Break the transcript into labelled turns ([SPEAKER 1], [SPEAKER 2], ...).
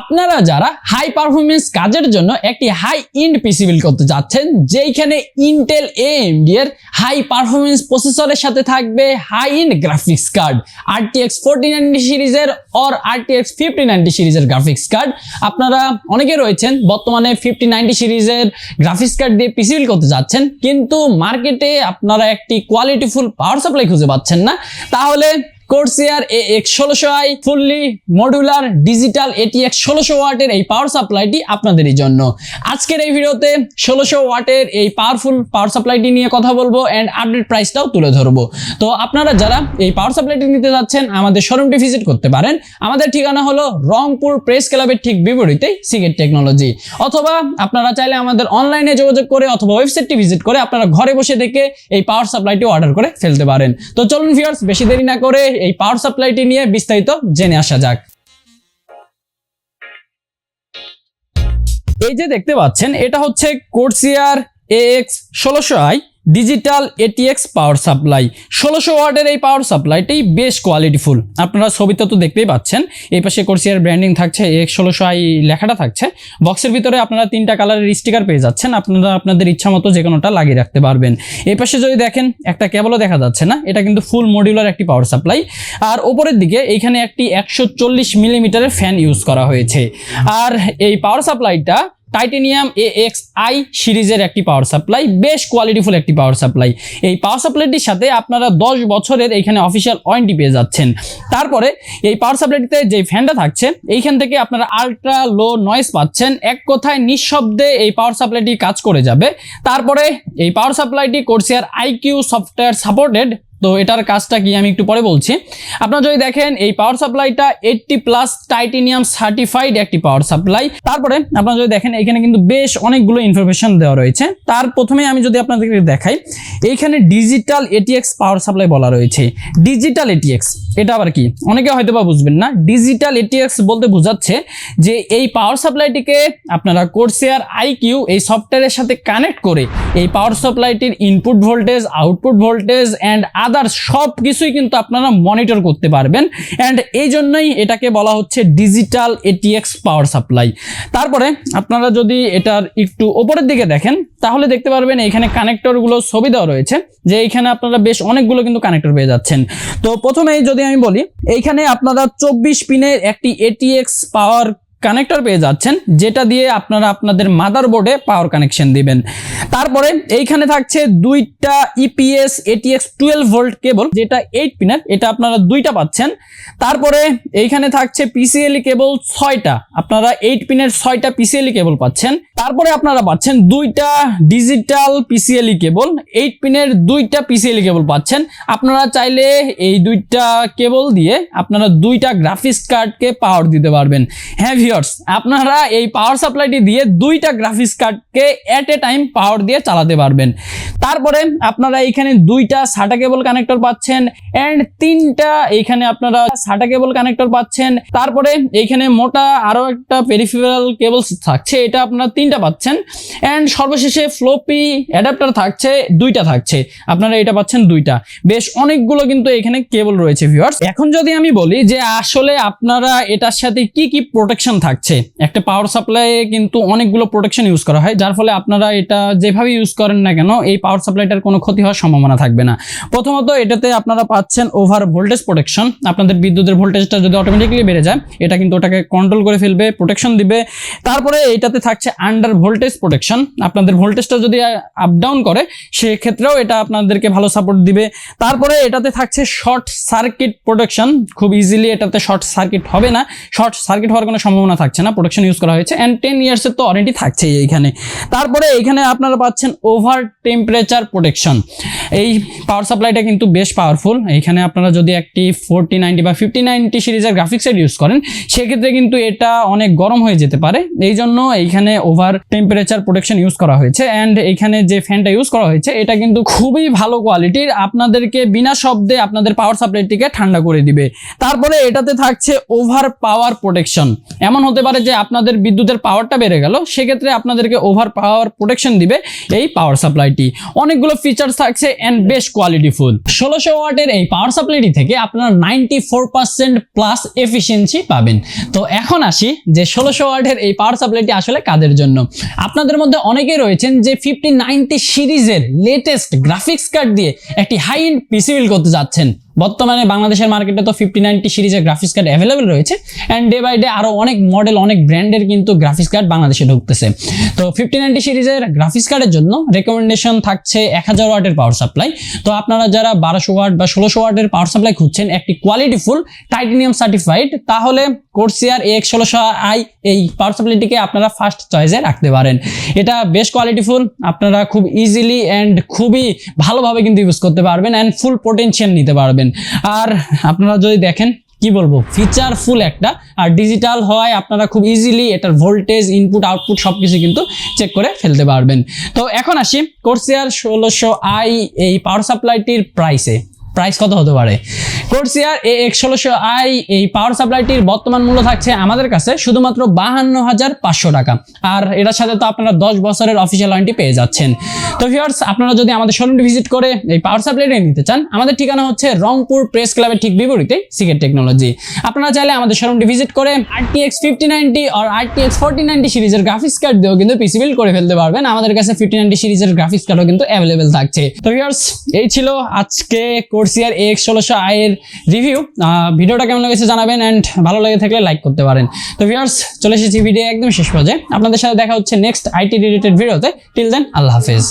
[SPEAKER 1] আপনারা যারা high performance কাজের জন্য একটি হাই ইন্ড পিসি বিল্ড করতে যাচ্ছেন যেখানে ইন্টেল এএমডি এর হাই পারফরমেন্স প্রসেসরের সাথে থাকবে high end graphics card RTX 4090 সিরিজের অর RTX 5090 সিরিজের গ্রাফিক্স কার্ড আপনারা অনেকে রয়েছেন বর্তমানে 5090 সিরিজের গ্রাফিক্স কার্ড দিয়ে পিসি বিল্ড করতে যাচ্ছেন, কিন্তু মার্কেটে আপনারা একটি কোয়ালিটিফুল পাওয়ার সাপ্লাই খুঁজে পাচ্ছেন না। তাহলে কোর্সিয়ার এ এক্স ষোলোশো I fully modular digital ATX ষোলোশো ওয়াটের এই পাওয়ার সাপ্লাইটি আপনাদেরই জন্য। আজকের এই ভিডিওতে ষোলোশো ওয়াটের এই পাওয়ারফুল পাওয়ার সাপ্লাইটি নিয়ে কথা বলব অ্যান্ড আপডেট প্রাইসটাও তুলে ধরবো। তো আপনারা যারা এই পাওয়ার সাপ্লাইটি নিতে যাচ্ছেন, আমাদের শোরুমটি ভিজিট করতে পারেন। আমাদের ঠিকানা হলো রংপুর প্রেস ক্লাবের ঠিক বিপরীতেই সিগেট টেকনোলজি অথবা আপনারা চাইলে আমাদের অনলাইনে যোগাযোগ করে অথবা ওয়েবসাইটটি ভিজিট করে আপনারা ঘরে বসে থেকে এই পাওয়ার সাপ্লাইটি অর্ডার করে ফেলতে পারেন। তো চলুন ভিউয়ার্স বেশি দেরি না করে এই পাওয়ার সাপ্লাইটি নিয়ে বিস্তারিত জেনে আসা যাক। এই যে দেখতে পাচ্ছেন, এটা হচ্ছে কোর্সিয়ার এক্স ষোলোশো I digital ATX power supply ষোলোশো ওয়াটের এই পাওয়ার সাপ্লাইটি বেশ কোয়ালিটিফুল আপনারা ছবিতে তো দেখতেই পাচ্ছেন, এই পাশে কোর্সিয়ার ব্র্যান্ডিং থাকছে এক্স ষোলোশো আই লেখাটা থাকছে। বক্সের ভিতরে আপনারা তিনটা কালারের স্টিকার পেয়ে যাচ্ছেন, আপনারা আপনাদের ইচ্ছা মতো যে কোনোটা লাগিয়ে রাখতে পারবেন। এই পাশে যদি দেখেন, একটা কেবলও দেখা যাচ্ছে না, এটা কিন্তু ফুল মডিউলার একটি পাওয়ার সাপ্লাই আর ওপরের দিকে এইখানে একটি একশো চল্লিশ মিলিমিটারের ফ্যান ইউজ করা হয়েছে। আর এই পাওয়ার সাপ্লাইটা টাইটেনিয়াম এ এক্স আই সিরিজের একটি পাওয়ার সাপ্লাই বেশ কোয়ালিটিফুল একটি পাওয়ার সাপ্লাই এই পাওয়ার সাপ্লাইটির সাথে আপনারা দশ বছরের এইখানে অফিসিয়াল ওয়ারেন্টি পেয়ে যাচ্ছেন। তারপরে এই পাওয়ার সাপ্লাইটিতে যে ফ্যানটা থাকছে, এইখান থেকে আপনারা আলট্রা লো নয়েজ পাচ্ছেন। এক কথায় নিঃশব্দে এই পাওয়ার সাপ্লাইটি কাজ করে যাবে। তারপরে এই পাওয়ার সাপ্লাইটি কোর্সিয়ার আইকিউ সফটওয়্যার সাপোর্টেড তো এটার কাজটা কি আমি একটু পরে বলছি। আপনারা যদি দেখেন, এই পাওয়ার সাপ্লাইটা এইটটি প্লাস টাইটেনিয়াম সার্টিফাইড একটি পাওয়ার সাপ্লাই তারপরে আপনারা যদি দেখেন, এখানে কিন্তু বেশ অনেকগুলো ইনফরমেশন দেওয়া রয়েছে। তার প্রথমে আমি যদি আপনাদেরকে দেখাই, এইখানে ডিজিটাল এটিএক্স পাওয়ার সাপ্লাই বলা রয়েছে। ডিজিটাল এটিএক্স এটা আবার কি? অনেকে হয়তো বা বুঝবেন না। ডিজিটাল এটিএক্স বলতে বোঝাচ্ছে যে এই পাওয়ার সাপ্লাইটিকে আপনারা কোর্সিয়ার আইকিউ এই সফটওয়্যারের সাথে কানেক্ট করে এই power সাপ্লাইটির input voltage output voltage and others সব কিছুই কিন্তু আপনারা মনিটর করতে পারবেন। অ্যান্ড এই জন্যই এটাকে বলা হচ্ছে ডিজিটাল এটিএক্স পাওয়ার সাপ্লাই তারপরে আপনারা যদি এটার একটু ওপরের দিকে দেখেন, তাহলে দেখতে পারবেন এখানে কানেক্টরগুলো ছবি দেওয়া রয়েছে, যে এইখানে আপনারা বেশ অনেকগুলো কিন্তু কানেক্টর পেয়ে যাচ্ছেন। তো প্রথমেই যদি আমি বলি, এইখানে আপনারা চব্বিশ পিনের একটি এটিএক্স পাওয়ার কানেক্টর পেয়ে যাচ্ছেন, যেটা দিয়ে আপনারা আপনাদের মাদারবোর্ডে পাওয়ার কানেকশন দিবেন। তারপরে এইখানে থাকছে দুইটা E EPS ATX twelve volt cable যেটা এইট পিনের এটা আপনারা দুইটা পাচ্ছেন। তারপরে এইখানে থাকছে পিসিএলই কেবল ছয়টা, আপনারা এইট পিনের ছয়টা পিসিএলই কেবল পাচ্ছেন। তারপরে আপনারা পাচ্ছেন দুইটা ডিজিটাল পিসিএলই কেবল এইট পিনের দুইটা পিসিএলই কেবল পাচ্ছেন। আপনারা চাইলে এই দুইটা কেবল দিয়ে আপনারা দুইটা গ্রাফিক্স কার্ডকে পাওয়ার দিতে পারবেন। হ্যাঁ ভিউয়ার্স আপনারা এই পাওয়ার সাপ্লাইটি দিয়ে দুইটা গ্রাফিক্স কার্ডকে অ্যাট এ টাইম পাওয়ার দিয়ে চালাতে পারবেন। তারপরে আপনারা এইখানে দুইটা সাটা কেবল কানেক্টর পাচ্ছেন অ্যান্ড তিনটা এইখানে আপনারা সাটা কেবল কানেক্টর পাচ্ছেন। তারপরে এইখানে মোটা আরও একটা পেরিফেরাল কেবল থাকছে, এটা আপনারা তিনটা পাচ্ছেন। অ্যান্ড সর্বশেষে ফ্লোপি অ্যাডাপ্টার থাকছে, দুইটা থাকছে। আপনারা এটা পাচ্ছেন দুইটা। বেশ অনেকগুলো কিন্তু এখানে কেবল রয়েছে ভিউয়ার্স এখন যদি আমি বলি যে আসলে আপনারা এটার সাথে কি কি প্রোটেকশন থাকছে? একটা পাওয়ার সাপ্লাই কিন্তু অনেকগুলো প্রোটেকশন ইউজ করা হয়, যার ফলে আপনারা এটা যেভাবে ইউজ করেন না কেন, এই পাওয়ার সাপ্লাইটার কোনো ক্ষতি হওয়ার সম্ভাবনা থাকবে না। প্রথমত এটাতে আপনারা পাচ্ছেন ওভার ভোল্টেজ প্রোটেকশন আপনাদের বিদ্যুতের ভোল্টেজটা যদি অটোমেটিকলি বেড়ে যায়, এটা কিন্তু ওটাকে কন্ট্রোল করে ফেলবে প্রোটেকশন দিবে। তারপরে এটাতে থাকছে আন্ডার ভোল্টেজ প্রোটেকশন আপনাদের ভোল্টেজটা যদি আপ ডাউন করে, সেক্ষেত্রেও এটা আপনাদেরকে ভালো সাপোর্ট দিবে। তারপরে এটাতে থাকছে শর্ট সার্কিট প্রোটেকশন খুব ইজিলি এটাতে শর্ট সার্কিট হবে না। শর্ট সার্কিট হওয়ার কোনো সম্ভাবনা থাকছে না প্রোটেকশন ইউজ করা হয়েছে অ্যান্ড টেন ইয়ার্সের তো ওয়ারেন্টি থাকছেই এইখানে। তারপরে এইখানে আপনারা পাচ্ছেন ওভার টেম্পারেচার প্রোটেকশন এই পাওয়ার সাপ্লাইটা কিন্তু বেশ পাওয়ারফুল এইখানে আপনারা যদি একটি ফোরটি নাইনটি বা ফিফটি নাইনটি সিরিজের গ্রাফিক্স সেট ইউজ করেন, সেক্ষেত্রে কিন্তু এটা অনেক গরম হয়ে যেতে পারে। এই জন্য এইখানে over over temperature protection use করা হয়েছে অ্যান্ড এখানে যে ফ্যানটা ইউজ করা হয়েছে, এটা কিন্তু খুবই ভালো কোয়ালিটির আপনাদেরকে বিনা শব্দে আপনাদের পাওয়ার সাপ্লাইটিকে ঠান্ডা করে দিবে। তারপরে এটাতে থাকছে ওভার পাওয়ার প্রোটেকশন এমন হতে পারে যে আপনাদের বিদ্যুতের পাওয়ারটা বেড়ে গেল, সেক্ষেত্রে আপনাদেরকে ওভার পাওয়ার প্রোটেকশন দিবে এই পাওয়ার সাপ্লাইটি অনেকগুলো ফিচার্স থাকছে অ্যান্ড বেশ কোয়ালিটিফুল ষোলোশো ওয়াটের এই পাওয়ার সাপ্লাইটি থেকে আপনারা ninety four percent plus efficiency পাবেন। তো এখন আসি যে ষোলোশো ওয়াটের এই পাওয়ার সাপ্লাইটি আসলে কাদের জন্য? আপনাদের মধ্যে অনেকেই রয়েছেন যে ফিফটি নাইনটি সিরিজের লেটেস্ট গ্রাফিক্স কার্ড দিয়ে একটি হাই এন্ড পিসি বিল করতে যাচ্ছেন। বর্তমানে বাংলাদেশের মার্কেটে তো ফিফটি নাইনটি সিরিজের গ্রাফিক্স কার্ড অ্যাভেলেবেল রয়েছে অ্যান্ড ডে বাই ডে আরও অনেক মডেল অনেক ব্র্যান্ডের কিন্তু গ্রাফিক্স কার্ড বাংলাদেশে ঢুকতেছে। তো ফিফটি নাইনটি সিরিজের গ্রাফিক্স কার্ডের জন্য রেকমেন্ডেশন থাকছে এক হাজার ওয়াটের পাওয়ার সাপ্লাই তো আপনারা যারা বারোশো ওয়াট বা ষোলোশো ওয়াটের পাওয়ার সাপ্লাই খুঁজছেন, একটি কোয়ালিটিফুল টাইটেনিয়াম সার্টিফাইড তাহলে কোর্সিয়ার এ এক্স ষোলোশো আই এই পাওয়ার সাপ্লাইটিকে আপনারা ফার্স্ট চয়েসে রাখতে পারেন। এটা বেশ কোয়ালিটিফুল আপনারা খুব ইজিলি অ্যান্ড খুবই ভালোভাবে কিন্তু ইউজ করতে পারবেন অ্যান্ড ফুল পোটেনশিয়াল নিতে পারবেন। আর আপনারা যদি দেখেন, কি বলব ফিচারফুল একটা। আর ডিজিটাল হওয়ায় আপনারা খুব ইজিলি এটার ভোল্টেজ ইনপুট আউটপুট সব কিছু কিন্তু চেক করে ফেলতে পারবেন। তো এখন আসি কোর্সিয়ার ষোলোশো আই এই পাওয়ার সাপ্লাইটির প্রাইসে প্রাইস কত হতে পারে? কোর্সিয়ার এ এক ষোলোশো আই এই পাওয়ার সাপ্লাইটির বর্তমান মূল্য থাকছে আমাদের কাছে শুধুমাত্র বাহান্ন হাজার পাঁচশো টাকা। আর এটার সাথে তো আপনারা দশ বছরের অফিসিয়াল ওয়ারেন্টি পেয়ে যাচ্ছেন। তো ভিউয়ার্স আপনারা যদি আমাদের শোরুমটি ভিজিট করে এই পাওয়ার সাপ্লাইটা নিতে চান, আমাদের ঠিকানা হচ্ছে রংপুর প্রেস ক্লাবের ঠিক বিপরীতে সিকেট টেকনোলজি আপনারা চাইলে আমাদের শোরুমটি ভিজিট করে আরটিএক্স ফিফটি নাইনটি আর আরটিএক্স ফোরটি নাইনটি সিরিজের গ্রাফিক্স কার্ড দিয়েও কিন্তু পিসি বিল করে ফেলতে পারবেন। আমাদের কাছে ফিফটি নাইনটি সিরিজের গ্রাফিক্স কার্ডও কিন্তু অ্যাভেলেবেল থাকছে। তো ভিউয়ার্স এই ছিল আজকে কোর্সিয়ার এক্স ষোলোশো আয়ের রিভিউ ভিডিওটা কেমন লেগেছে জানাবেন অ্যান্ড ভালো লেগে থাকলে লাইক করতে পারেন। তো ভিউয়ার্স চলে এসেছি ভিডিও একদম শেষ পর্যায়ে। আপনাদের সাথে দেখা হচ্ছে নেক্সট আইটি রিলেটেড ভিডিওতে টিল দেন আল্লাহ হাফেজ।